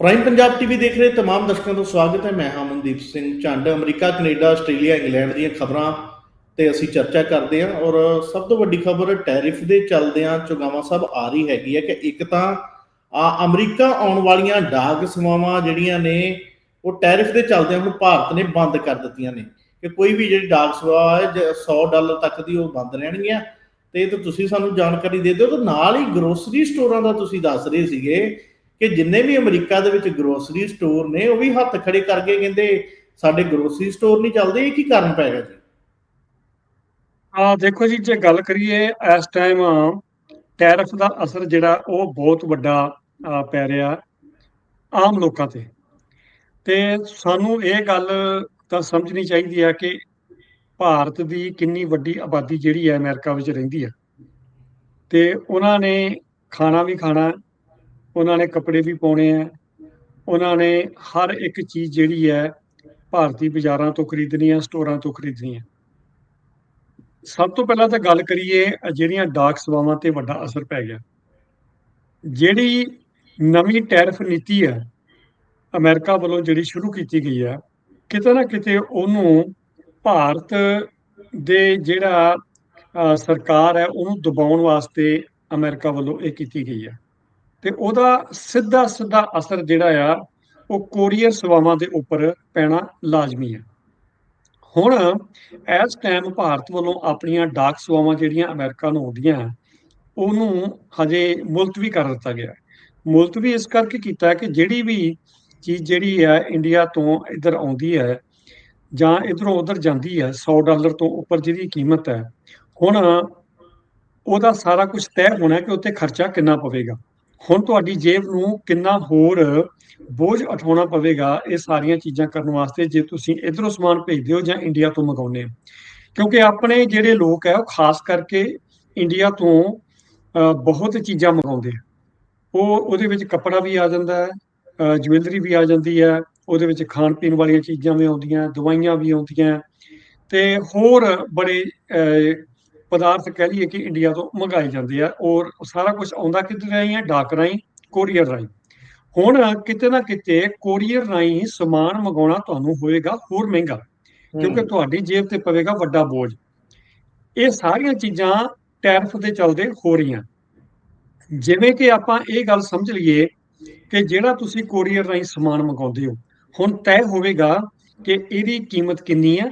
Prime Punjab TV ਦੇਖ ਰਹੇ तमाम ਦਰਸ਼ਕਾਂ ਦਾ ਸਵਾਗਤ ਹੈ ਮੈਂ ਹਾਂ Mandeep Singh Jhand America Canada Australia England ਦੀਆਂ ਖਬਰਾਂ ਤੇ ਅਸੀਂ ਚਰਚਾ ਕਰਦੇ ਹਾਂ ਔਰ ਸਭ ਤੋਂ ਵੱਡੀ ਖਬਰ ਟੈਰਿਫ ਦੇ ਚੱਲਦਿਆਂ ਚੁਗਾਵਾਂ ਸਭ ਆ ਰਹੀ ਹੈਗੀ ਹੈ ਕਿ ਇੱਕ ਤਾਂ ਆ ਅਮਰੀਕਾ ਆਉਣ ਵਾਲੀਆਂ ਡਾਕ ਸੇਵਾਵਾਂ ਜਿਹੜੀਆਂ ਨੇ ਉਹ ਟੈਰਿਫ ਦੇ ਚੱਲਦਿਆਂ ਹੁਣ ਭਾਰਤ ਨੇ ਬੰਦ ਕਰ ਦਿੱਤੀਆਂ ਨੇ ਕਿ ਕੋਈ ਵੀ ਜਿਹੜੀ ਡਾਕ ਸੇਵਾ ਹੈ ਜ- 100 ਡਾਲਰ ਤੱਕ ਦੀ ਉਹ ਬੰਦ ਰਹਿਣਗੀਆਂ ਤੇ ਇਹ ਤਾਂ ਤੁਸੀਂ ਸਾਨੂੰ ਜਾਣਕਾਰੀ ਦੇ ਦਿਓ ਤੇ ਨਾਲ ਹੀ ਗਰੋਸਰੀ ਸਟੋਰਾਂ ਦਾ ਤੁਸੀਂ ਦੱਸ ਰਹੇ ਸੀਗੇ ਕਿ ਜਿੰਨੇ ਵੀ ਅਮਰੀਕਾ ਦੇ ਵਿੱਚ ਗਰੋਸਰੀ ਸਟੋਰ ਨੇ, ਉਹ ਵੀ ਹੱਥ ਖੜੇ ਕਰਕੇ ਕਹਿੰਦੇ ਸਾਡੇ ਗਰੋਸਰੀ ਸਟੋਰ ਨਹੀਂ ਚੱਲਦੇ, ਇਹ ਕੀ ਕਾਰਨ ਪੈ ਜੀ? ਆ ਦੇਖੋ ਜੀ, ਜੇ ਗੱਲ ਕਰੀਏ, ਇਸ ਟਾਈਮ ਟੈਰਿਫ ਦਾ ਅਸਰ ਜਿਹੜਾ, ਉਹ ਬਹੁਤ ਵੱਡਾ ਪੈ ਰਿਹਾ ਆਮ ਲੋਕਾਂ ਤੇ। ਤੇ ਸਾਨੂੰ ਇਹ ਗੱਲ ਤਾਂ ਸਮਝਣੀ ਚਾਹੀਦੀ ਹੈ ਕਿ ਭਾਰਤ ਦੀ ਕਿੰਨੀ ਵੱਡੀ ਆਬਾਦੀ ਜਿਹੜੀ ਹੈ ਅਮਰੀਕਾ ਵਿੱਚ ਰਹਿੰਦੀ ਆ। ਤੇ ਉਹਨਾਂ ਨੇ ਖਾਣਾ ਵੀ ਖਾਣਾ ਉਹਨਾਂ ਨੇ ਕੱਪੜੇ ਵੀ ਪਾਉਣੇ ਆ। ਉਹਨਾਂ ਨੇ ਹਰ ਇੱਕ ਚੀਜ਼ ਜਿਹੜੀ ਹੈ, ਭਾਰਤੀ ਬਾਜ਼ਾਰਾਂ ਤੋਂ ਖਰੀਦਣੀ ਹੈ ਸਟੋਰਾਂ ਤੋਂ ਖਰੀਦਣੀ ਹੈ ਸਭ ਤੋਂ ਪਹਿਲਾਂ ਤਾਂ ਗੱਲ ਕਰੀਏ ਅ ਜਿਹੜੀਆਂ ਡਾਕ ਸੇਵਾਵਾਂ ਤੇ ਵੱਡਾ ਅਸਰ ਪੈ ਗਿਆ। ਜਿਹੜੀ ਨਵੀਂ ਟੈਰਿਫ ਨੀਤੀ ਹੈ, ਅਮਰੀਕਾ ਵੱਲੋਂ ਜਿਹੜੀ ਸ਼ੁਰੂ ਕੀਤੀ ਗਈ ਹੈ, ਕਿਤੇ ਨਾ ਕਿਤੇ ਉਹਨੂੰ ਭਾਰਤ ਦੇ ਜਿਹੜਾ ਸਰਕਾਰ ਹੈ, ਉਹਨੂੰ ਦਬਾਉਣ ਵਾਸਤੇ ਅਮਰੀਕਾ ਵੱਲੋਂ ਇਹ ਕੀਤੀ ਗਈ ਹੈ। ਤੇ ਉਹਦਾ ਸਿੱਧਾ ਸਿੱਧਾ ਅਸਰ ਜਿਹੜਾ ਆ ਉਹ ਕੋਰੀਅਰ ਸੇਵਾਵਾਂ ਦੇ ਉੱਪਰ ਪੈਣਾ ਲਾਜ਼ਮੀ ਹੈ ਹੁਣ ਇਸ ਟਾਈਮ ਭਾਰਤ ਵੱਲੋਂ ਆਪਣੀਆਂ ਡਾਕ ਸੇਵਾਵਾਂ ਜਿਹੜੀਆਂ ਅਮਰੀਕਾ ਨੂੰ ਆਉਂਦੀਆਂ ਹੈ, ਉਹਨੂੰ ਹਜੇ ਮੁਲਤਵੀ ਕਰ ਦਿੱਤਾ ਗਿਆ ਹੈ। ਮੁਲਤਵੀ ਇਸ ਕਰਕੇ ਕੀਤਾ ਕਿ ਜਿਹੜੀ ਵੀ ਚੀਜ਼ ਜਿਹੜੀ ਹੈ ਇੰਡੀਆ ਤੋਂ ਇੱਧਰ ਆਉਂਦੀ ਹੈ ਜਾਂ ਇੱਧਰੋਂ ਉੱਧਰ ਜਾਂਦੀ ਹੈ 100 ਡਾਲਰ ਤੋਂ ਉੱਪਰ ਜਿਹਦੀ ਕੀਮਤ ਹੈ ਹੁਣ ਉਹਦਾ ਸਾਰਾ ਕੁਝ ਤੈਅ ਹੋਣਾ ਕਿ ਉੱਤੇ ਖਰਚਾ ਕਿੰਨਾ ਪਵੇਗਾ ਹੁਣ ਤੁਹਾਡੀ ਜੇਬ ਨੂੰ ਕਿੰਨਾ ਹੋਰ ਬੋਝ ਉਠਾਉਣਾ ਪਵੇਗਾ ਇਹ ਸਾਰੀਆਂ ਚੀਜ਼ਾਂ ਕਰਨ ਵਾਸਤੇ ਜੇ ਤੁਸੀਂ ਇਧਰੋਂ ਸਮਾਨ ਭੇਜਦੇ ਹੋ ਜਾਂ ਇੰਡੀਆ ਤੋਂ ਮੰਗਾਉਂਦੇ ਹੋ। ਕਿਉਂਕਿ ਆਪਣੇ ਜਿਹੜੇ ਲੋਕ ਹੈ, ਉਹ ਖਾਸ ਕਰਕੇ ਇੰਡੀਆ ਤੋਂ ਬਹੁਤ ਚੀਜ਼ਾਂ ਮੰਗਾਉਂਦੇ ਆ। ਉਹ, ਉਹਦੇ ਵਿੱਚ ਕੱਪੜਾ ਵੀ ਆ ਜਾਂਦਾ ਹੈ ਜੁਐਲਰੀ ਵੀ ਆ ਜਾਂਦੀ ਹੈ, ਉਹਦੇ ਵਿੱਚ ਖਾਣ ਪੀਣ ਵਾਲੀਆਂ ਚੀਜ਼ਾਂ ਵੀ ਆਉਂਦੀਆਂ, ਦਵਾਈਆਂ ਵੀ ਆਉਂਦੀਆਂ। ਤੇ ਹੋਰ ਬੜੇ ਪਦਾਰਥ ਕਹਿ ਲਈਏ ਕਿ ਇੰਡੀਆ ਤੋਂ ਮੰਗਾਏ ਜਾਂਦੇ ਆ ਔਰ ਸਾਰਾ ਕੁਝ ਆਉਂਦਾ ਕਿੱਧਰ ਰਾਹੀਂ ਹੈ? ਡਾਕ ਰਾਹੀਂ ਕੋਰੀਅਰ ਰਾਹੀਂ। ਹੁਣ ਕਿਤੇ ਨਾ ਕਿਤੇ ਕੋਰੀਅਰ ਰਾਹੀਂ ਸਮਾਨ ਮੰਗਾਉਣਾ ਤੁਹਾਨੂੰ ਹੋਏਗਾ ਹੋਰ ਮਹਿੰਗਾ ਕਿਉਂਕਿ ਤੁਹਾਡੀ ਜੇਬ ਤੇ ਪਵੇਗਾ ਵੱਡਾ ਬੋਝ। ਇਹ ਸਾਰੀਆਂ ਚੀਜ਼ਾਂ ਟੈਰਿਫ ਦੇ ਚੱਲਦੇ ਹੋ ਰਹੀਆਂ। ਜਿਵੇਂ ਕਿ ਆਪਾਂ ਇਹ ਗੱਲ ਸਮਝ ਲਈਏ ਕਿ ਜਿਹੜਾ ਤੁਸੀਂ ਕੋਰੀਅਰ ਰਾਹੀਂ ਸਮਾਨ ਮੰਗਾਉਂਦੇ ਹੋ ਹੁਣ ਤੈਅ ਹੋਵੇਗਾ ਕਿ ਇਹਦੀ ਕੀਮਤ ਕਿੰਨੀ ਹੈ?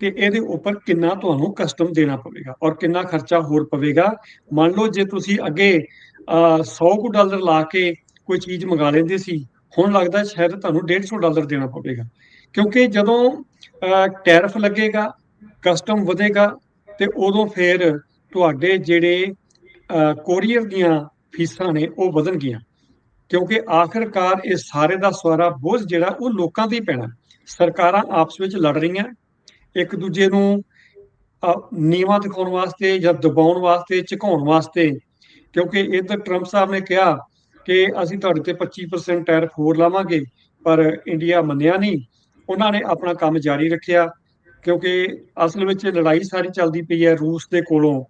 ਤੇ ਇਹਦੇ ਉੱਪਰ ਕਿੰਨਾ ਤੁਹਾਨੂੰ ਕਸਟਮ ਦੇਣਾ ਪਵੇਗਾ ਔਰ ਕਿੰਨਾ ਖਰਚਾ ਹੋਰ ਪਵੇਗਾ। ਮੰਨ ਲਓ ਜੇ ਤੁਸੀਂ ਅੱਗੇ ਅਹ, 100 ਕੁ ਡਾਲਰ ਲਾ ਕੇ ਕੋਈ ਚੀਜ਼ ਮੰਗਾ ਲੈਂਦੇ ਸੀ ਹੁਣ ਲੱਗਦਾ ਸ਼ਾਇਦ ਤੁਹਾਨੂੰ 150 ਡਾਲਰ ਦੇਣਾ ਪਵੇਗਾ। ਕਿਉਂਕਿ ਜਦੋਂ ਟੈਰਫ ਲੱਗੇਗਾ ਕਸਟਮ ਵਧੇਗਾ ਤੇ ਉਦੋਂ ਫਿਰ ਤੁਹਾਡੇ ਜਿਹੜੇ ਕੋਰੀਅਰ ਦੀਆਂ ਫੀਸਾਂ ਨੇ ਉਹ ਵਧਣਗੀਆਂ। ਕਿਉਂਕਿ ਆਖਰਕਾਰ ਇਹ ਸਾਰੇ ਦਾ ਸਾਰਾ ਬੋਝ ਜਿਹੜਾ ਉਹ ਲੋਕਾਂ ਤੇ ਹੀ ਪੈਣਾ। ਸਰਕਾਰਾਂ ਆਪਸ ਵਿੱਚ ਲੜ ਰਹੀਆਂ। ਇੱਕ ਦੂਜੇ ਨੂੰ ਨੀਵਾ ਦਿਖਾਉਣ ਵਾਸਤੇ ਜਾਂ ਦਬਾਉਣ ਵਾਸਤੇ, ਝੁਕਾਉਣ ਵਾਸਤੇ। ਕਿਉਂਕਿ ਇੱਧਰ ਟਰੰਪ ਸਾਹਿਬ ਨੇ ਕਿਹਾ ਕਿ ਅਸੀਂ ਤੁਹਾਡੇ ਤੇ 25% ਟੈਰਿਫ ਹੋਰ ਲਾਵਾਂਗੇ, ਪਰ ਇੰਡੀਆ ਮੰਨਿਆ ਨਹੀਂ। ਉਹਨਾਂ ਨੇ ਆਪਣਾ ਕੰਮ ਜਾਰੀ ਰੱਖਿਆ, ਕਿਉਂਕਿ ਅਸਲ ਵਿੱਚ ਲੜਾਈ ਸਾਰੀ ਚੱਲਦੀ ਪਈ ਹੈ ਰੂਸ ਦੇ ਕੋਲੋਂ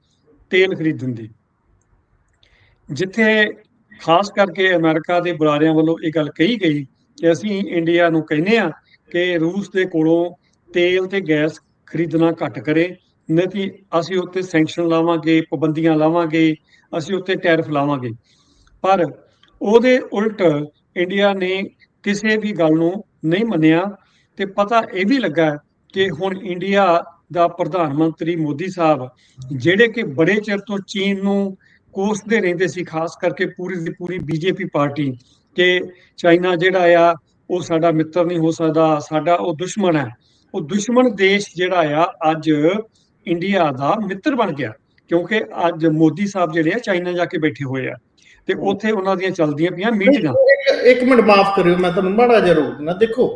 ਤੇਲ ਖਰੀਦਣ ਦੀ। ਜਿੱਥੇ ਖਾਸ ਕਰਕੇ ਅਮਰੀਕਾ ਦੇ ਬੁਲਾਰਿਆਂ ਵੱਲੋਂ ਇਹ ਗੱਲ ਕਹੀ ਗਈ ਕਿ ਅਸੀਂ ਇੰਡੀਆ ਨੂੰ ਕਹਿੰਦੇ ਆ ਕਿ ਰੂਸ ਦੇ ਕੋਲੋਂ ਤੇਲ ਤੇ ਗੈਸ ਖਰੀਦਣਾ ਘੱਟ ਕਰੇ, ਨਹੀਂ ਅਸੀਂ ਉੱਤੇ ਸੈਂਕਸ਼ਨ ਲਾਵਾਂਗੇ, ਪਾਬੰਦੀਆਂ ਲਾਵਾਂਗੇ, ਅਸੀਂ ਉੱਤੇ ਟੈਰਿਫ ਲਾਵਾਂਗੇ। ਪਰ ਉਹਦੇ ਉਲਟ ਇੰਡੀਆ ਨੇ ਕਿਸੇ ਵੀ ਗੱਲ ਨੂੰ ਨਹੀਂ ਮੰਨਿਆ ਤੇ ਪਤਾ ਇਹ ਵੀ ਲੱਗਾ ਕਿ ਹੁਣ ਇੰਡੀਆ ਦਾ ਪ੍ਰਧਾਨ ਮੰਤਰੀ ਮੋਦੀ ਸਾਹਿਬ, ਜਿਹੜੇ ਕਿ ਬੜੇ ਚਿਰ ਤੋਂ ਚੀਨ ਨੂੰ ਕੋਸਦੇ ਰਹਿੰਦੇ ਸੀ, ਖਾਸ ਕਰਕੇ ਪੂਰੀ ਦੀ ਪੂਰੀ ਬੀਜੇਪੀ ਪਾਰਟੀ ਕਿ ਚਾਈਨਾ ਜਿਹੜਾ ਆ, ਉਹ ਸਾਡਾ ਮਿੱਤਰ ਨਹੀਂ ਹੋ ਸਕਦਾ, ਸਾਡਾ ਉਹ ਦੁਸ਼ਮਣ ਹੈ। ਉਹ ਦੁਸ਼ਮਣ ਦੇਸ਼ ਜਿਹੜਾ ਆ, ਅੱਜ ਇੰਡੀਆ ਦਾ ਮਿੱਤਰ ਬਣ ਗਿਆ, ਕਿਉਂਕਿ ਅੱਜ ਮੋਦੀ ਸਾਹਿਬ ਜਿਹੜੇ ਆ, ਚਾਈਨਾ ਜਾ ਕੇ ਬੈਠੇ ਹੋਏ ਆ। ਤੇ ਉੱਥੇ ਉਹਨਾਂ ਦੀਆਂ ਚੱਲਦੀਆਂ ਪਈਆਂ ਮੀਟਿੰਗਾਂ। ਇੱਕ ਮਿੰਟ ਮਾਫ ਕਰਿਓ, ਮੈਂ ਤੁਹਾਨੂੰ ਮਾੜਾ ਜਿਹਾ ਰੋਕ ਦੇਖੋ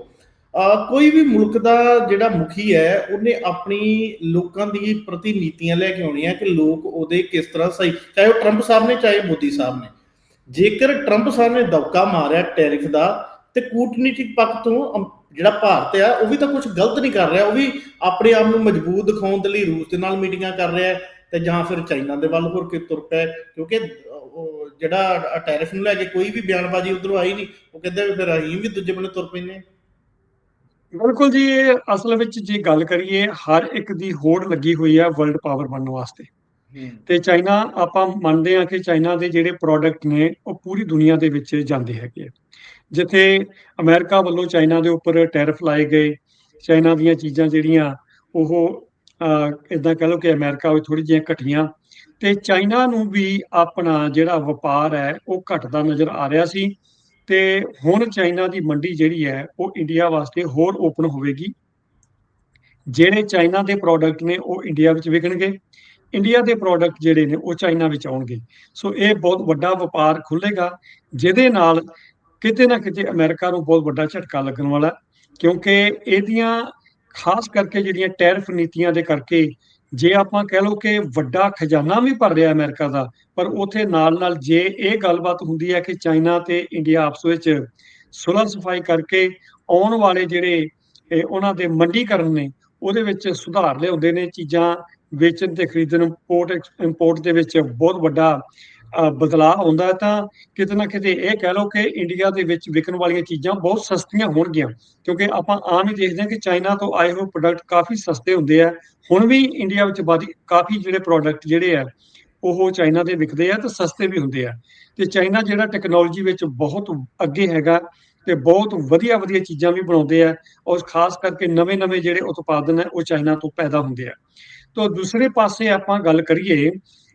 ਕੋਈ ਵੀ ਮੁਲਕ ਦਾ ਜਿਹੜਾ ਮੁਖੀ ਹੈ, ਉਹਨੇ ਆਪਣੀ ਲੋਕਾਂ ਦੀ ਪ੍ਰਤੀ ਨੀਤੀਆਂ ਲੈ ਕੇ ਆਉਣੀਆਂ ਕਿ ਲੋਕ ਉਹਦੇ ਕਿਸ ਤਰ੍ਹਾਂ ਸਹੀ, ਚਾਹੇ ਉਹ ਟਰੰਪ ਸਾਹਿਬ ਨੇ, ਚਾਹੇ ਮੋਦੀ ਸਾਹਿਬ ਨੇ। ਜੇਕਰ ਟਰੰਪ ਸਾਹਿਬ ਨੇ ਦਬਕਾ ਮਾਰਿਆ ਟੈਰਿਫ ਦਾ, ਤੇ ਕੂਟਨੀਤਿਕ ਪੱਖ ਤੋਂ ਜਿਹੜਾ ਭਾਰਤ ਆ ਉਹ ਵੀ ਤਾਂ ਕੁਝ ਗਲਤ ਨਹੀਂ ਕਰ ਰਿਹਾ ਉਹ ਵੀ ਆਪਣੇ ਆਪ ਨੂੰ ਮਜ਼ਬੂਤ ਦਿਖਾਉਣ ਦੇ ਲਈ ਰੂਸ ਦੇ ਨਾਲ ਮੀਟਿੰਗਾਂ ਕਰ ਰਿਹਾ ਤੇ ਜਾਂ ਫਿਰ ਚਾਈਨਾ ਦੇ ਵੱਲ ਹੋਰ ਕਿ ਤੁਰ ਪਿਆ। ਕਿਉਂਕਿ ਉਹ ਜਿਹੜਾ ਟੈਰਿਫ ਨੂੰ ਲੈ ਕੇ ਕੋਈ ਵੀ ਬਿਆਨਬਾਜ਼ੀ ਉਧਰੋਂ ਆਈ ਨਹੀਂ ਉਹ ਕਹਿੰਦੇ ਵੀ ਫਿਰ ਅਸੀਂ ਵੀ ਦੂਜੇ ਬੰਨੇ ਤੁਰ ਪੈਨੇ ਬਿਲਕੁਲ ਜੀ ਇਹ ਅਸਲ ਵਿੱਚ ਜੇ ਗੱਲ ਕਰੀਏ ਹਰ ਇੱਕ ਦੀ ਹੋੜ ਲੱਗੀ ਹੋਈ ਹੈ ਵਰਲਡ ਪਾਵਰ ਬਣਨ ਵਾਸਤੇ। ਤੇ ਚਾਈਨਾ ਆਪਾਂ ਮੰਨਦੇ ਹਾਂ ਕਿ ਚਾਈਨਾ ਦੇ ਜਿਹੜੇ ਪ੍ਰੋਡਕਟ ਨੇ ਉਹ ਪੂਰੀ ਦੁਨੀਆ ਦੇ ਵਿੱਚ ਜਾਂਦੇ ਹੈਗੇ ਆ। ਜਿੱਥੇ ਅਮਰੀਕਾ ਵੱਲੋਂ ਚਾਈਨਾ ਦੇ ਉੱਪਰ ਟੈਰਿਫ ਲਾਏ ਗਏ, ਚਾਈਨਾ ਦੀਆਂ ਚੀਜ਼ਾਂ ਜਿਹੜੀਆਂ, ਉਹ ਇਦਾਂ ਕਹ ਲਓ ਕਿ ਅਮਰੀਕਾ ਵਿੱਚ ਥੋੜੀ ਜਿਹੀਆਂ ਘਟੀਆਂ। ਤੇ ਚਾਈਨਾ ਨੂੰ ਵੀ ਆਪਣਾ ਜਿਹੜਾ ਵਪਾਰ ਹੈ, ਉਹ ਘਟਦਾ ਨਜ਼ਰ ਆ ਰਿਹਾ ਸੀ। ਤੇ ਹੁਣ ਚਾਈਨਾ ਦੀ ਮੰਡੀ ਜਿਹੜੀ ਹੈ, ਉਹ ਇੰਡੀਆ ਵਾਸਤੇ ਹੋਰ ਓਪਨ ਹੋਵੇਗੀ। ਜਿਹੜੇ ਚਾਈਨਾ ਦੇ ਪ੍ਰੋਡਕਟ ਨੇ, ਉਹ ਇੰਡੀਆ ਵਿੱਚ ਵਿਕਣਗੇ। ਇੰਡੀਆ ਦੇ ਪ੍ਰੋਡਕਟ ਜਿਹੜੇ ਨੇ, ਉਹ ਚਾਈਨਾ ਵਿੱਚ ਆਉਣਗੇ। ਸੋ ਇਹ ਬਹੁਤ ਵੱਡਾ ਵਪਾਰ ਖੁੱਲੇਗਾ ਜਿਹਦੇ ਨਾਲ ਕਿਤੇ ਨਾ ਕਿਤੇ ਅਮਰੀਕਾ ਨੂੰ ਬਹੁਤ ਵੱਡਾ ਝਟਕਾ ਲੱਗਣ ਵਾਲਾ ਕਿਉਂਕਿ ਇਹਦੀਆਂ ਖਾਸ ਕਰਕੇ ਜਿਹੜੀਆਂ ਟੈਰਿਫ ਨੀਤੀਆਂ ਦੇ ਕਰਕੇ ਜੇ ਆਪਾਂ ਕਹਿ ਲਓ ਕਿ ਵੱਡਾ ਖਜ਼ਾਨਾ ਵੀ ਭਰ ਰਿਹਾ ਅਮਰੀਕਾ ਦਾ, ਪਰ ਉਥੇ ਨਾਲ ਨਾਲ ਜੇ ਇਹ ਗੱਲਬਾਤ ਹੁੰਦੀ ਹੈ ਕਿ ਚਾਈਨਾ ਤੇ ਇੰਡੀਆ ਆਪਸ ਵਿੱਚ ਸੁਲਹ ਸਫ਼ਾਈ ਕਰਕੇ ਆਉਣ ਵਾਲੇ ਜਿਹੜੇ ਉਹਨਾਂ ਦੇ ਮੰਡੀਕਰਨ ਨੇ, ਉਹਦੇ ਵਿੱਚ ਸੁਧਾਰ ਲਿਆਉਂਦੇ ਨੇ, ਚੀਜ਼ਾਂ ਵੇਚਣ ਤੇ ਖਰੀਦਣ ਇੰਪੋਰਟ ਇੰਪੋਰਟ ਦੇ ਵਿੱਚ ਬਹੁਤ ਵੱਡਾ ਬਦਲਾਅ ਆਉਂਦਾ ਤਾਂ ਕਿਤੇ ਨਾ ਕਿਤੇ ਇਹ ਕਹਿ ਲਓ ਕਿ ਇੰਡੀਆ ਦੇ ਵਿੱਚ ਵਿਕਣ ਵਾਲੀਆਂ ਚੀਜ਼ਾਂ ਬਹੁਤ ਸਸਤੀਆਂ ਹੋਣਗੀਆਂ, ਕਿਉਂਕਿ ਆਪਾਂ ਆਮ ਹੀ ਦੇਖਦੇ ਹਾਂ ਕਿ ਚਾਈਨਾ ਤੋਂ ਆਏ ਹੋਏ ਪ੍ਰੋਡਕਟ ਕਾਫੀ ਸਸਤੇ ਹੁੰਦੇ ਆ। ਹੁਣ ਵੀ ਇੰਡੀਆ ਵਿੱਚ ਬਾਦੀ ਕਾਫੀ ਜਿਹੜੇ ਪ੍ਰੋਡਕਟ ਜਿਹੜੇ ਆ, ਉਹ ਚਾਈਨਾ ਦੇ ਵਿਕਦੇ ਆ ਤੇ ਸਸਤੇ ਵੀ ਹੁੰਦੇ ਆ। ਤੇ ਚਾਈਨਾ ਜਿਹੜਾ ਟੈਕਨੋਲੋਜੀ ਵਿੱਚ ਬਹੁਤ ਅੱਗੇ ਹੈਗਾ ਤੇ ਬਹੁਤ ਵਧੀਆ ਵਧੀਆ ਚੀਜ਼ਾਂ ਵੀ ਬਣਾਉਂਦੇ ਆ ਔਰ ਖਾਸ ਕਰਕੇ ਨਵੇਂ-ਨਵੇਂ ਜਿਹੜੇ ਉਤਪਾਦਨ ਹੈ ਉਹ ਚਾਈਨਾ ਤੋਂ ਪੈਦਾ ਹੁੰਦੇ ਆ। ਤੋਂ ਦੂਸਰੇ ਪਾਸੇ ਆਪਾਂ ਗੱਲ ਕਰੀਏ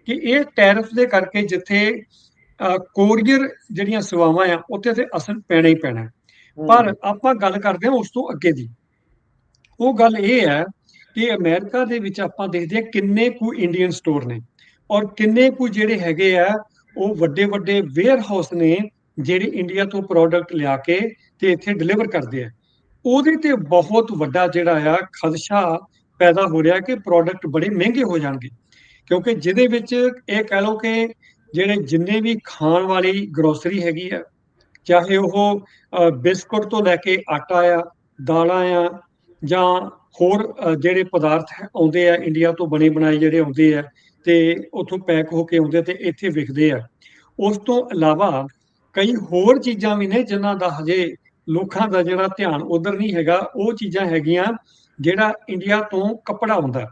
ਕਿ ਇਹ ਟੈਰਿਫ ਦੇ ਕਰਕੇ ਜਿੱਥੇ ਕੋਰੀਅਰ ਜਿਹੜੀਆਂ ਸੇਵਾਵਾਂ ਆ ਉੱਥੇ ਤੇ ਅਸਰ ਪੈਣਾ ਹੀ ਪੈਣਾ ਪਰ ਆਪਾਂ ਗੱਲ ਕਰਦੇ ਹਾਂ ਉਸ ਤੋਂ ਅੱਗੇ ਦੀ। ਉਹ ਗੱਲ ਇਹ ਹੈ ਕਿ ਅਮਰੀਕਾ ਦੇ ਵਿੱਚ ਆਪਾਂ ਦੇਖਦੇ ਹਾਂ ਕਿੰਨੇ ਕੁ ਇੰਡੀਅਨ ਸਟੋਰ ਨੇ ਔਰ ਕਿੰਨੇ ਕੁ ਜਿਹੜੇ ਹੈਗੇ ਆ ਉਹ ਵੱਡੇ ਵੱਡੇ ਵੇਅਰ ਹਾਊਸ ਨੇ ਜਿਹੜੇ ਇੰਡੀਆ ਤੋਂ ਪ੍ਰੋਡਕਟ ਲਿਆ ਕੇ ਤੇ ਇੱਥੇ ਡਿਲੀਵਰ ਕਰਦੇ ਆ। ਉਹਦੇ ਤੇ ਬਹੁਤ ਵੱਡਾ ਜਿਹੜਾ ਆ ਖਦਸ਼ਾ ਪੈਦਾ ਹੋ ਰਿਹਾ ਕਿ ਪ੍ਰੋਡਕਟ ਬੜੇ ਮਹਿੰਗੇ ਹੋ ਜਾਣਗੇ। ਕਿਉਂਕਿ ਜਿਹਦੇ ਵਿੱਚ ਇਹ ਕਹਿ ਲਓ ਕਿ ਜਿਹੜੇ ਜਿੰਨੇ ਵੀ ਖਾਣ ਵਾਲੀ ਗਰੋਸਰੀ ਹੈਗੀ ਆ, ਚਾਹੇ ਉਹ ਬਿਸਕੁਟ ਤੋਂ ਲੈ ਕੇ ਆਟਾ ਆ, ਦਾਲਾਂ ਆ, ਜਾਂ ਹੋਰ ਜਿਹੜੇ ਪਦਾਰਥ ਆਉਂਦੇ ਆ ਇੰਡੀਆ ਤੋਂ ਬਣੇ ਬਣਾਏ ਜਿਹੜੇ ਆਉਂਦੇ ਆ ਤੇ ਉੱਥੋਂ ਪੈਕ ਹੋ ਕੇ ਆਉਂਦੇ ਤੇ ਇੱਥੇ ਵਿਕਦੇ ਆ। ਉਸ ਤੋਂ ਇਲਾਵਾ ਕਈ ਹੋਰ ਚੀਜ਼ਾਂ ਵੀ ਨੇ ਜਿਨ੍ਹਾਂ ਦਾ ਹਜੇ ਲੋਕਾਂ ਦਾ ਜਿਹੜਾ ਧਿਆਨ ਉਧਰ ਨਹੀਂ ਹੈਗਾ, ਉਹ ਚੀਜ਼ਾਂ ਹੈਗੀਆਂ ਜਿਹੜਾ ਇੰਡੀਆ ਤੋਂ ਕੱਪੜਾ ਹੁੰਦਾ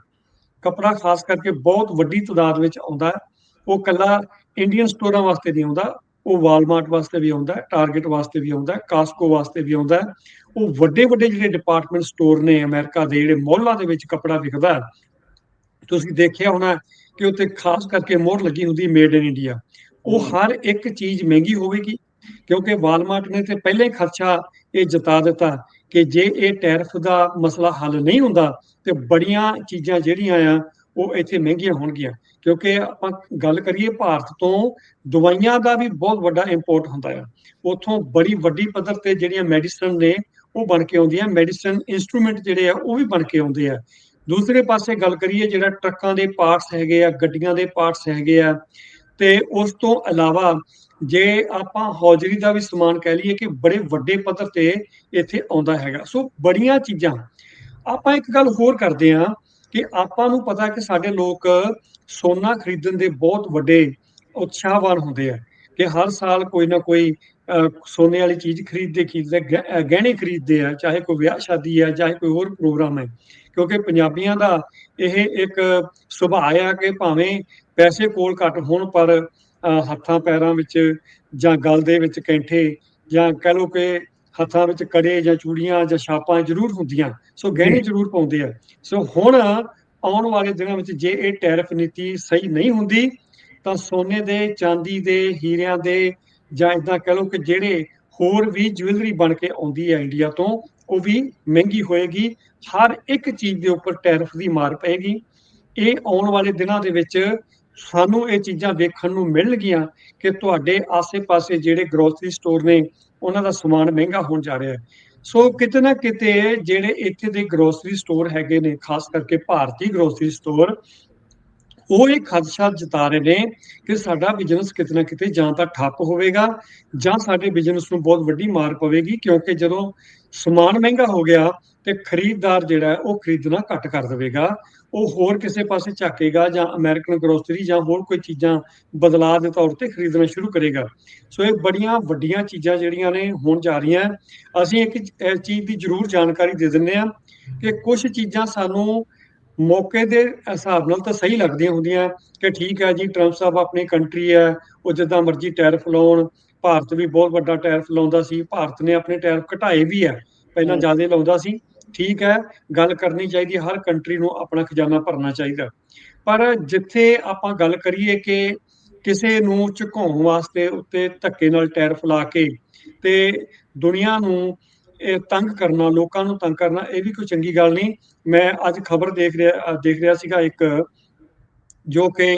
ਕੱਪੜਾ ਖਾਸ ਕਰਕੇ ਬਹੁਤ ਵੱਡੀ ਤਾਦਾਦ ਵਿੱਚ ਆਉਂਦਾ ਉਹ ਕੱਲਾ ਇੰਡੀਅਨ ਸਟੋਰਾਂ ਵਾਸਤੇ ਨਹੀਂ ਆਉਂਦਾ ਉਹ ਵਾਲਮਾਰਟ ਵਾਸਤੇ ਵੀ ਆਉਂਦਾ ਟਾਰਗੇਟ ਵਾਸਤੇ ਵੀ ਆਉਂਦਾ ਕਾਸਕੋ ਵਾਸਤੇ ਵੀ ਆਉਂਦਾ ਉਹ ਵੱਡੇ ਵੱਡੇ ਜਿਹੜੇ ਡਿਪਾਰਟਮੈਂਟ ਸਟੋਰ ਨੇ ਅਮਰੀਕਾ ਦੇ ਜਿਹੜੇ ਮੌਲਾਂ ਦੇ ਵਿੱਚ ਕੱਪੜਾ ਵਿਕਦਾ ਤੁਸੀਂ ਦੇਖਿਆ ਹੋਣਾ ਕਿ ਉੱਤੇ ਖਾਸ ਕਰਕੇ ਮੋਹਰ ਲੱਗੀ ਹੁੰਦੀ ਮੇਡ ਇਨ ਇੰਡੀਆ ਉਹ ਹਰ ਇੱਕ ਚੀਜ਼ ਮਹਿੰਗੀ ਹੋਵੇਗੀ ਕਿਉਂਕਿ ਵਾਲਮਾਰਟ ਨੇ ਤੇ ਪਹਿਲੇ ਹੀ ਖਰਚਾ ਇਹ ਜਤਾ ਦਿੱਤਾ। ਕਿ ਜੇ ਇਹ ਟੈਰਫ ਦਾ ਮਸਲਾ ਹੱਲ ਨਹੀਂ ਹੁੰਦਾ, ਤੇ ਬੜੀਆਂ ਚੀਜ਼ਾਂ ਜਿਹੜੀਆਂ ਆ, ਉਹ ਇੱਥੇ ਮਹਿੰਗੀਆਂ ਹੋਣਗੀਆਂ। ਕਿਉਂਕਿ ਆਪਾਂ ਗੱਲ ਕਰੀਏ ਭਾਰਤ ਤੋਂ, ਦਵਾਈਆਂ ਦਾ ਵੀ ਬਹੁਤ ਵੱਡਾ ਇੰਪੋਰਟ ਹੁੰਦਾ ਆ। ਉਥੋਂ ਬੜੀ ਵੱਡੀ ਪੱਧਰ ਤੇ ਜਿਹੜੀਆਂ ਮੈਡੀਸਨ ਨੇ, ਉਹ ਬਣ ਕੇ ਆਉਂਦੀਆਂ। ਮੈਡੀਸਨ ਇਨਸਟਰੂਮੈਂਟ ਜਿਹੜੇ ਆ, ਉਹ ਵੀ ਬਣ ਕੇ ਆਉਂਦੇ ਆ। ਦੂਸਰੇ ਪਾਸੇ ਗੱਲ ਕਰੀਏ, ਜਿਹੜਾ ਟਰੱਕਾਂ ਦੇ ਪਾਰਟਸ ਹੈਗੇ ਆ, ਗੱਡੀਆਂ ਦੇ ਪਾਰਟਸ ਹੈਗੇ ਆ, ਤੇ ਉਸ ਤੋਂ ਇਲਾਵਾ ਜੇ ਆਪਾਂ ਹੌਜਰੀ ਦਾ ਵੀ ਸਮਾਨ ਕਹਿ ਲਈਏ ਕਿ ਬੜੇ ਵੱਡੇ ਪੱਧਰ ਤੇ ਇੱਥੇ ਆਉਂਦਾ ਹੈਗਾ। ਸੋ ਬੜੀਆਂ ਚੀਜ਼ਾਂ। ਆਪਾਂ ਇੱਕ ਗੱਲ ਹੋਰ ਕਰਦੇ ਆ ਕਿ ਆਪਾਂ ਨੂੰ ਪਤਾ ਕਿ ਸਾਡੇ ਲੋਕ ਸੋਨਾ ਖਰੀਦਣ ਦੇ ਬਹੁਤ ਵੱਡੇ ਉਤਸ਼ਾਹਵਾਨ ਹੁੰਦੇ ਆ ਕਿ ਹਰ ਸਾਲ ਕੋਈ ਨਾ ਕੋਈ ਸੋਨੇ ਵਾਲੀ ਚੀਜ਼ ਖਰੀਦਦੇ ਖਰੀਦਦੇ ਗਹਿਣੇ ਖਰੀਦਦੇ ਆ, ਚਾਹੇ ਕੋਈ ਵਿਆਹ ਸ਼ਾਦੀ ਹੈ ਚਾਹੇ ਕੋਈ ਹੋਰ ਪ੍ਰੋਗਰਾਮ ਹੈ ਕਿਉਂਕਿ ਪੰਜਾਬੀਆਂ ਦਾ ਇਹ ਇੱਕ ਸੁਭਾਅ ਆ ਕਿ ਭਾਵੇਂ ਪੈਸੇ ਕੋਲ ਘੱਟ ਹੋਣ, ਪਰ ਹੱਥਾਂ ਪੈਰਾਂ ਵਿੱਚ ਜਾਂ ਗਲ ਦੇ ਵਿੱਚ ਕੈਂਠੇ ਜਾਂ ਕਹ ਲੋ ਕਿ ਹੱਥਾਂ ਵਿੱਚ ਕੜੇ ਜਾਂ ਚੂੜੀਆਂ ਜਾਂ ਛਾਪਾਂ ਜ਼ਰੂਰ ਹੁੰਦੀਆਂ ਸੋ ਗਹਿਣੇ ਜ਼ਰੂਰ ਪਾਉਂਦੇ ਆ। ਸੋ ਹੁਣ ਆਉਣ ਵਾਲੇ ਦਿਨਾਂ ਵਿੱਚ ਜੇ ਇਹ ਟੈਰਿਫ ਨੀਤੀ ਸਹੀ ਨਹੀਂ ਹੁੰਦੀ ਤਾਂ ਸੋਨੇ ਦੇ ਚਾਂਦੀ ਦੇ ਹੀਰਿਆਂ ਦੇ ਜਾਂ ਇਦਾਂ ਕਹ ਲੋ ਕਿ ਜਿਹੜੇ ਹੋਰ ਵੀ ਜੁਐਲਰੀ ਬਣ ਕੇ ਆਉਂਦੀ ਹੈ ਇੰਡੀਆ ਤੋਂ ਉਹ ਵੀ ਮਹਿੰਗੀ ਹੋਏਗੀ। ਹਰ ਇੱਕ ਚੀਜ਼ ਦੇ ਉੱਪਰ ਟੈਰਿਫ ਦੀ ਮਾਰ ਪਏਗੀ। ਇਹ ਆਉਣ ਵਾਲੇ ਦਿਨਾਂ ਦੇ ਵਿੱਚ ਸਾਨੂੰ ਇਹ ਚੀਜ਼ਾਂ ਦੇਖਣ ਨੂੰ ਮਿਲਣਗੀਆਂ ਕਿ ਤੁਹਾਡੇ ਆਸੇ-ਪਾਸੇ ਜਿਹੜੇ ਗਰੋਸਰੀ ਸਟੋਰ ਨੇ, ਉਹਨਾਂ ਦਾ ਸਮਾਨ ਮਹਿੰਗਾ ਹੋਣ ਜਾ ਰਿਹਾ ਹੈ। ਸੋ ਕਿਤੇ ਨਾ ਕਿਤੇ ਜਿਹੜੇ ਇੱਥੇ ਦੇ ਗਰੋਸਰੀ ਸਟੋਰ ਹੈਗੇ ਨੇ, ਖਾਸ ਕਰਕੇ ਭਾਰਤੀ ਗਰੋਸਰੀ ਸਟੋਰ ਉਹ ਇਹ ਖਦਸ਼ਾ ਜਤਾ ਰਹੇ ਨੇ ਕਿ ਸਾਡਾ ਬਿਜ਼ਨਸ ਕਿਤੇ ਨਾ ਕਿਤੇ ਜਾਂ ਤਾਂ ਠੱਪ ਹੋਵੇਗਾ ਜਾਂ ਸਾਡੇ ਬਿਜ਼ਨਸ ਨੂੰ ਬਹੁਤ ਵੱਡੀ ਮਾਰ ਪਵੇਗੀ, ਕਿਉਂਕਿ ਜਦੋਂ ਸਮਾਨ ਮਹਿੰਗਾ ਹੋ ਗਿਆ ਤੇ ਖਰੀਦਦਾਰ ਜਿਹੜਾ ਉਹ ਖਰੀਦਣਾ ਘੱਟ ਕਰ ਦੇਵੇਗਾ, ਉਹ ਹੋਰ ਕਿਸੇ ਪਾਸੇ ਝਾਕੇਗਾ ਜਾਂ ਅਮਰੀਕਨ ਗਰੋਸਰੀ ਜਾਂ ਹੋਰ ਕੋਈ ਚੀਜ਼ਾਂ ਬਦਲਾਅ ਦੇ ਤੌਰ ਤੇ ਖਰੀਦਣਾ ਸ਼ੁਰੂ ਕਰੇਗਾ। ਸੋ ਇਹ ਬੜੀਆਂ ਵੱਡੀਆਂ ਚੀਜ਼ਾਂ ਜਿਹੜੀਆਂ ਨੇ, ਹੋਣ ਜਾ ਰਹੀਆਂ। ਅਸੀਂ ਇੱਕ ਚ- ਚੀਜ਼ ਦੀ ਜ਼ਰੂਰ ਜਾਣਕਾਰੀ ਦੇ ਦਿੰਦੇ ਆ ਕਿ ਕੁਝ ਚੀਜ਼ਾਂ ਸਾਨੂੰ ਮੌਕੇ ਦੇ ਹਿਸਾਬ ਨਾਲ ਤਾਂ ਸਹੀ ਲੱਗਦੀਆਂ ਹੁੰਦੀਆਂ ਕਿ ਠੀਕ ਹੈ ਜੀ ਟਰੰਪ ਸਾਹਿਬ ਆਪਣੀ ਕੰਟਰੀ ਹੈ ਉਹ ਜਿੱਦਾਂ ਮਰਜ਼ੀ ਟੈਰਿਫ ਲਾਉਣ। ਭਾਰਤ ਵੀ ਬਹੁਤ ਵੱਡਾ ਟੈਰਿਫ ਲਾਉਂਦਾ ਸੀ। ਭਾਰਤ ਨੇ ਆਪਣੇ ਟੈਰਿਫ ਘਟਾਏ ਵੀ ਹੈ। ਪਹਿਲਾਂ। ਜ਼ਿਆਦਾ ਲਾਉਂਦਾ ਸੀ। ਠੀਕ ਹੈ ਗੱਲ ਕਰਨੀ ਚਾਹੀਦੀ ਹਰ ਕੰਟਰੀ ਨੂੰ ਆਪਣਾ ਖਜ਼ਾਨਾ ਭਰਨਾ ਚਾਹੀਦਾ। ਪਰ ਜਿੱਥੇ ਆਪਾਂ ਗੱਲ ਕਰੀਏ ਕਿ ਕਿਸੇ ਨੂੰ ਝੁਕਾਉਣ ਵਾਸਤੇ ਉੱਤੇ ਧੱਕੇ ਨਾਲ ਟੈਰਿਫ ਲਾ ਕੇ ਤੇ ਦੁਨੀਆ ਨੂੰ ਇਹ ਤੰਗ ਕਰਨਾ, ਲੋਕਾਂ ਨੂੰ ਤੰਗ ਕਰਨਾ, ਇਹ ਵੀ ਕੋਈ ਚੰਗੀ ਗੱਲ ਨਹੀਂ। ਮੈਂ ਅੱਜ ਖਬਰ ਦੇਖ ਰਿਹਾ ਦੇਖ ਰਿਹਾ ਸੀਗਾ ਇੱਕ, ਜੋ ਕਿ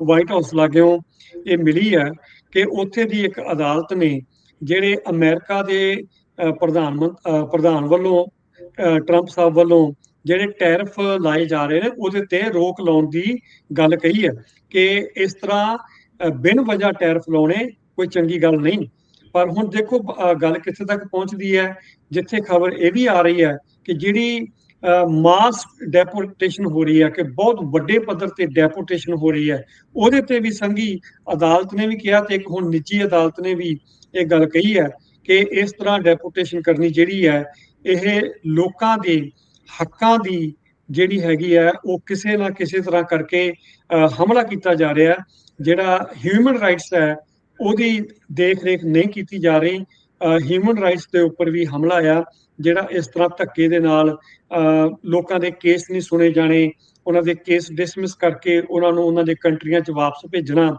ਵਾਈਟ ਹਾਊਸ ਲਾਗਿਓ ਇਹ ਮਿਲੀ ਹੈ ਕਿ ਉੱਥੇ ਦੀ ਇੱਕ ਅਦਾਲਤ ਨੇ ਜਿਹੜੇ ਅਮਰੀਕਾ ਦੇ ਪ੍ਰਧਾਨ ਮੰਤ- ਪ੍ਰਧਾਨ ਵੱਲੋਂ ਟਰੰਪ ਸਾਹਿਬ ਵੱਲੋਂ ਜਿਹੜੇ ਟੈਰਿਫ ਲਾਏ ਜਾ ਰਹੇ ਨੇ, ਉਹਦੇ ਤੇ ਰੋਕ ਲਾਉਣ ਦੀ ਗੱਲ ਕਹੀ ਹੈ ਕਿ ਇਸ ਤਰ੍ਹਾਂ ਬਿਨ ਵਜ੍ਹਾ ਟੈਰਿਫ ਲਾਉਣੇ ਕੋਈ ਚੰਗੀ ਗੱਲ ਨਹੀਂ। ਪਰ ਹੁਣ ਦੇਖੋ ਗੱਲ ਕਿੱਥੇ ਤੱਕ ਪਹੁੰਚਦੀ ਹੈ? ਜਿੱਥੇ ਖਬਰ ਇਹ ਵੀ ਆ ਰਹੀ ਹੈ ਕਿ ਜਿਹੜੀ ਮਾਸ ਡੈਪੋਟੇਸ਼ਨ ਹੋ ਰਹੀ ਹੈ, ਕਿ ਬਹੁਤ ਵੱਡੇ ਪੱਧਰ ਤੇ ਡੈਪੋਟੇਸ਼ਨ ਹੋ ਰਹੀ ਹੈ, ਉਹਦੇ ਤੇ ਵੀ ਸੰਘੀ ਅਦਾਲਤ ਨੇ ਵੀ ਕਿਹਾ ਤੇ ਇੱਕ ਹੁਣ ਨਿੱਜੀ ਅਦਾਲਤ ਨੇ ਵੀ ਇਹ ਗੱਲ ਕਹੀ ਹੈ ਕਿ ਇਸ ਤਰ੍ਹਾਂ ਡੈਪੋਟੇਸ਼ਨ ਕਰਨੀ ਜਿਹੜੀ ਹੈ, ਇਹ ਲੋਕਾਂ ਦੇ ਹੱਕਾਂ ਦੀ ਜਿਹੜੀ ਹੈਗੀ ਹੈ, ਉਹ ਕਿਸੇ ਨਾ ਕਿਸੇ ਤਰ੍ਹਾਂ ਕਰਕੇ ਹਮਲਾ ਕੀਤਾ ਜਾ ਰਿਹਾ, ਜਿਹੜਾ ਹਿਊਮਨ ਰਾਈਟਸ ਹੈ ਉਹਦੀ ਦੇਖ ਰੇਖ ਨਹੀਂ ਕੀਤੀ ਜਾ ਰਹੀ। ਹਿਊਮਨ ਰਾਈਟਸ ਦੇ ਉੱਪਰ ਵੀ ਹਮਲਾ ਆ, ਜਿਹੜਾ ਇਸ ਤਰ੍ਹਾਂ ਧੱਕੇ ਦੇ ਨਾਲ ਲੋਕਾਂ ਦੇ ਕੇਸ ਨਹੀਂ ਸੁਣੇ ਜਾਣੇ, ਉਹਨਾਂ ਦੇ ਕੇਸ ਡਿਸਮਿਸ ਕਰਕੇ ਉਹਨਾਂ ਨੂੰ ਉਹਨਾਂ ਦੇ ਕੰਟਰੀਆਂ 'ਚ ਵਾਪਸ ਭੇਜਣਾ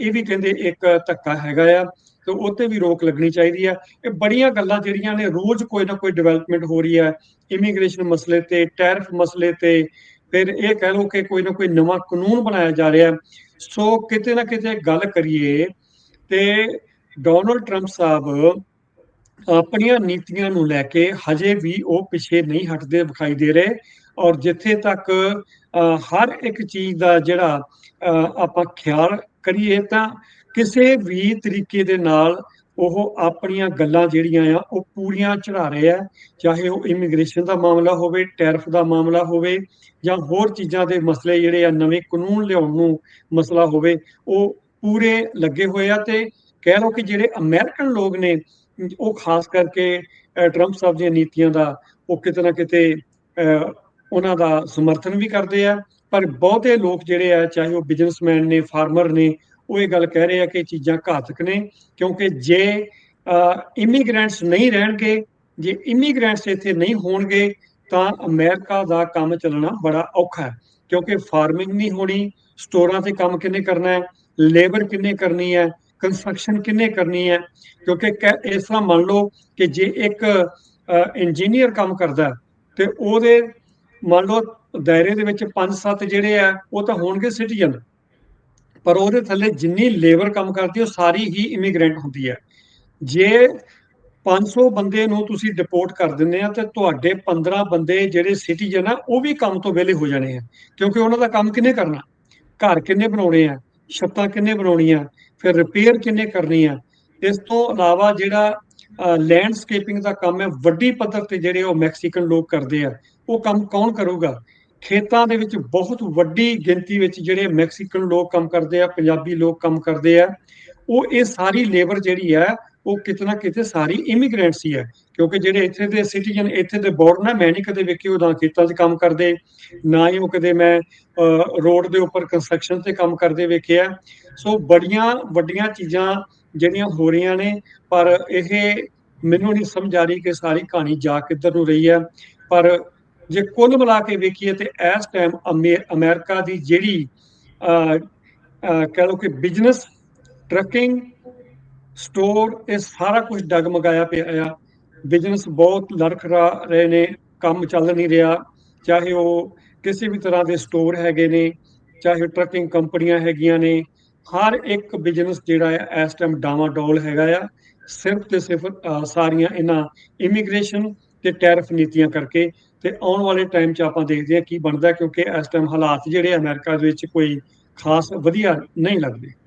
ਇਹ ਵੀ ਕਹਿੰਦੇ ਇੱਕ ਧੱਕਾ ਹੈਗਾ ਆ, ਤੇ ਉੱਤੇ ਵੀ ਰੋਕ ਲੱਗਣੀ ਚਾਹੀਦੀ ਆ। ਇਹ ਬੜੀਆਂ ਗੱਲਾਂ ਜਿਹੜੀਆਂ ਨੇ, ਰੋਜ਼ ਕੋਈ ਨਾ ਕੋਈ ਡਿਵੈਲਪਮੈਂਟ ਹੋ ਰਹੀ ਹੈ ਇਮੀਗ੍ਰੇਸ਼ਨ ਮਸਲੇ ਤੇ ਟੈਰਿਫ ਮਸਲੇ ਤੇ, ਫਿਰ ਇਹ ਕਹਿ ਲਓ ਕਿ ਕੋਈ ਨਾ ਕੋਈ ਨਵਾਂ ਕਾਨੂੰਨ ਬਣਾਇਆ ਜਾ ਰਿਹਾ। ਸੋ ਕਿਤੇ ਨਾ ਕਿਤੇ ਗੱਲ ਕਰੀਏ ਤੇ ਡੋਨਲਡ ਟਰੰਪ ਸਾਹਿਬ ਆਪਣੀਆਂ ਨੀਤੀਆਂ ਨੂੰ ਲੈ ਕੇ ਹਜੇ ਵੀ ਉਹ ਪਿੱਛੇ ਨਹੀਂ ਹਟਦੇ, ਵਿਖਾਈ ਦੇ ਰਹੇ। ਔਰ ਜਿੱਥੇ ਤੱਕ ਹਰ ਇੱਕ ਚੀਜ਼ ਦਾ ਜਿਹੜਾ ਆਪਾਂ ਖਿਆਲ ਕਰੀਏ ਤਾਂ ਕਿਸੇ ਵੀ ਤਰੀਕੇ ਦੇ ਨਾਲ ਉਹ ਆਪਣੀਆਂ ਗੱਲਾਂ ਜਿਹੜੀਆਂ ਆ, ਉਹ ਪੂਰੀਆਂ ਚੜਾ ਰਹੇ ਆ। ਚਾਹੇ ਉਹ ਇਮੀਗ੍ਰੇਸ਼ਨ ਦਾ ਮਾਮਲਾ ਹੋਵੇ, ਟੈਰਫ ਦਾ ਮਾਮਲਾ ਹੋਵੇ ਜਾਂ ਹੋਰ ਚੀਜ਼ਾਂ ਦੇ ਮਸਲੇ ਜਿਹੜੇ ਆ, ਨਵੇਂ ਕਾਨੂੰਨ ਲਿਆਉਣ ਨੂੰ ਮਸਲਾ ਹੋਵੇ, ਉਹ ਪੂਰੇ ਲੱਗੇ ਹੋਏ ਆ ਤੇ ਕਹਿ ਲਓ ਕਿ ਜਿਹੜੇ ਅਮਰੀਕਨ ਲੋਕ ਨੇ, ਉਹ ਖਾਸ ਕਰਕੇ ਟਰੰਪ ਸਾਹਿਬ ਦੀਆਂ ਨੀਤੀਆਂ ਦਾ, ਉਹ ਕਿਤੇ ਨਾ ਕਿਤੇ ਉਹਨਾਂ ਦਾ ਸਮਰਥਨ ਵੀ ਕਰਦੇ ਆ। ਪਰ ਬਹੁਤੇ ਲੋਕ ਜਿਹੜੇ ਆ, ਚਾਹੇ ਉਹ ਬਿਜ਼ਨਸਮੈਨ ਨੇ ਫਾਰਮਰ ਨੇ, ਉਹ ਇਹ ਗੱਲ ਕਹਿ ਰਹੇ ਆ ਕਿ ਚੀਜ਼ਾਂ ਘਾਤਕ ਨੇ, ਕਿਉਂਕਿ ਜੇ ਇਮੀਗ੍ਰੈਂਟਸ ਨਹੀਂ ਰਹਿਣਗੇ, ਜੇ ਇਮੀਗ੍ਰੈਂਟਸ ਇੱਥੇ ਨਹੀਂ ਹੋਣਗੇ, ਤਾਂ ਅਮਰੀਕਾ ਦਾ ਕੰਮ ਚੱਲਣਾ ਬੜਾ ਔਖਾ ਹੈ। ਕਿਉਂਕਿ ਫਾਰਮਿੰਗ ਨਹੀਂ ਹੋਣੀ, ਸਟੋਰਾਂ ਤੇ ਕੰਮ ਕਿੰਨੇ ਕਰਨਾ ਹੈ? ਲੇਬਰ ਕਿੰਨੇ ਕਰਨੀ ਹੈ ਕੰਸਟਰਕਸ਼ਨ ਕਿੰਨੇ ਕਰਨੀ ਹੈ? ਕਿਉਂਕਿ ਕਹਿ- ਇਸ ਤਰ੍ਹਾਂ ਮੰਨ ਲਓ ਕਿ ਜੇ ਇੱਕ ਇੰਜੀਨੀਅਰ ਕੰਮ ਕਰਦਾ ਤੇ ਉਹਦੇ ਮੰਨ ਲਓ ਦਾਇਰੇ ਦੇ ਵਿੱਚ 5-7 ਜਿਹੜੇ ਆ ਉਹ ਤਾਂ ਹੋਣਗੇ ਸਿਟੀਜ਼ਨ ਪਰ ਉਹਦੇ ਥੱਲੇ ਜਿੰਨੀ ਲੇਬਰ ਕੰਮ ਕਰਦੀ ਉਹ ਸਾਰੀ ਹੀ ਇਮੀਗ੍ਰੈਂਟ ਹੁੰਦੀ ਹੈ। ਜੇ 500 ਬੰਦੇ ਨੂੰ ਤੁਸੀਂ ਡਿਪੋਰਟ ਕਰ ਦਿੰਦੇ ਆ, ਤੇ ਤੁਹਾਡੇ 15 ਬੰਦੇ ਜਿਹੜੇ ਸਿਟੀਜ਼ਨ ਆ, ਉਹ ਵੀ ਕੰਮ ਤੋਂ ਵਿਹਲੇ ਹੋ ਜਾਣੇ ਆ। ਕਿਉਂਕਿ ਉਹਨਾਂ ਦਾ ਕੰਮ ਕਿੰਨੇ ਕਰਨਾ? ਘਰ ਕਿੰਨੇ ਬਣਾਉਣੇ ਆ? ਛੱਤਾਂ ਕਿੰਨੇ ਬਣਾਉਣੀਆਂ, ਫਿਰ ਰਿਪੇਅਰ ਕਿੰਨੇ ਕਰਨੀ ਆ ਇਸ ਤੋਂ ਇਲਾਵਾ ਜਿਹੜਾ ਲੈਂਡਸਕੇਪਿੰਗ ਦਾ ਕੰਮ ਹੈ, ਵੱਡੀ ਪੱਧਰ ਤੇ ਜਿਹੜੇ ਉਹ ਮੈਕਸੀਕਨ ਲੋਕ ਕਰਦੇ ਆ, ਉਹ ਕੰਮ ਕੌਣ ਕਰੂਗਾ? ਖੇਤਾਂ ਦੇ ਵਿੱਚ ਬਹੁਤ ਵੱਡੀ ਗਿਣਤੀ ਵਿੱਚ ਜਿਹੜੇ ਮੈਕਸੀਕਨ ਲੋਕ ਕੰਮ ਕਰਦੇ ਆ, ਪੰਜਾਬੀ ਲੋਕ ਕੰਮ ਕਰਦੇ ਆ, ਉਹ ਇਹ ਸਾਰੀ ਲੇਬਰ ਜਿਹੜੀ ਹੈ ਉਹ ਕਿਤੇ ਨਾ ਕਿਤੇ ਸਾਰੀ ਇਮੀਗ੍ਰੈਂਟਸ ਹੀ ਹੈ ਕਿਉਂਕਿ ਜਿਹੜੇ ਇੱਥੇ ਦੇ ਸਿਟੀਜ਼ਨ ਇੱਥੇ ਦੇ ਬੋਰਨ ਹੈ ਮੈਂ ਨਹੀਂ ਕਦੇ ਵੇਖੇ ਉਹ ਨਾ ਖੇਤਾਂ 'ਚ ਕੰਮ ਕਰਦੇ ਨਾ ਹੀ ਉਹ ਕਦੇ ਮੈਂ ਰੋਡ ਦੇ ਉੱਪਰ ਕੰਸਟਰਕਸ਼ਨ ਤੇ ਕੰਮ ਕਰਦੇ ਵੇਖਿਆ। ਸੋ ਬੜੀਆਂ ਵੱਡੀਆਂ ਚੀਜ਼ਾਂ ਜਿਹੜੀਆਂ ਹੋ ਰਹੀਆਂ ਨੇ ਪਰ ਇਹ ਮੈਨੂੰ ਨਹੀਂ ਸਮਝ ਆ ਰਹੀ ਕਿ ਸਾਰੀ ਕਹਾਣੀ ਜਾ ਕਿੱਧਰ ਨੂੰ ਰਹੀ ਹੈ। ਪਰ ਜੇ ਕੁੱਲ ਮਿਲਾ ਕੇ ਵੇਖੀਏ ਤੇ ਇਸ ਟਾਈਮ ਅਮਰੀਕਾ ਦੀ ਜਿਹੜੀ ਅਹ, ਕਹਿ ਲਓ ਕਿ ਬਿਜ਼ਨਸ ਟਰੱਕਿੰਗ ਸਟੋਰ ਇਹ ਸਾਰਾ ਕੁਝ ਡਗਮਗਾਇਆ ਪਿਆ ਆ। ਬਿਜ਼ਨਸ ਬਹੁਤ ਲੜਖੜਾ ਰਹੇ ਨੇ, ਕੰਮ ਚੱਲ ਨਹੀਂ ਰਿਹਾ। ਚਾਹੇ ਉਹ ਕਿਸੇ ਵੀ ਤਰ੍ਹਾਂ ਦੇ ਸਟੋਰ ਹੈਗੇ ਨੇ, ਚਾਹੇ ਟਰੱਕਿੰਗ ਕੰਪਨੀਆਂ ਹੈਗੀਆਂ ਨੇ, ਹਰ ਇੱਕ ਬਿਜ਼ਨਸ ਜਿਹੜਾ ਹੈ ਇਸ ਟਾਈਮ ਡਾਵਾਡੋਲ ਹੈਗਾ ਆ। ਸਿਰਫ ਤੇ ਸਿਰਫ ਸਾਰੀਆਂ ਇਹਨਾਂ ਇਮੀਗ੍ਰੇਸ਼ਨ ਤੇ ਟੈਰਿਫ ਨੀਤੀਆਂ ਕਰਕੇ ਤੇ ਆਉਣ ਵਾਲੇ ਟਾਈਮ 'ਚ ਆਪਾਂ ਦੇਖਦੇ ਹਾਂ ਕੀ ਬਣਦਾ, ਕਿਉਂਕਿ ਇਸ ਟਾਈਮ ਹਾਲਾਤ ਜਿਹੜੇ ਅਮਰੀਕਾ ਦੇ ਵਿੱਚ ਕੋਈ ਖਾਸ ਵਧੀਆ ਨਹੀਂ ਲੱਗਦੇ।